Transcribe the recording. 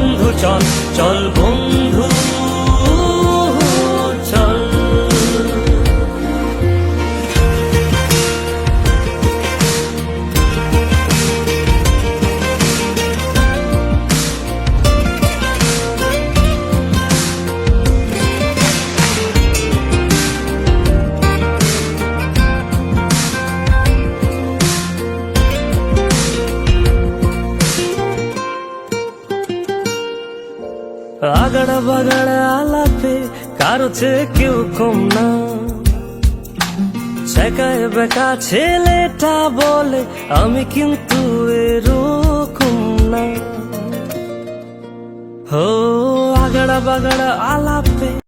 বন্ধু চল চল বন্ধু। বাগাড়া আলাপে কারও চেয়ে কেউ কম না। শেখায় বেকা ছেলেটা বলে, আমি কিন্তু এরকম না। হো আগড়া বাগড়া আলাপে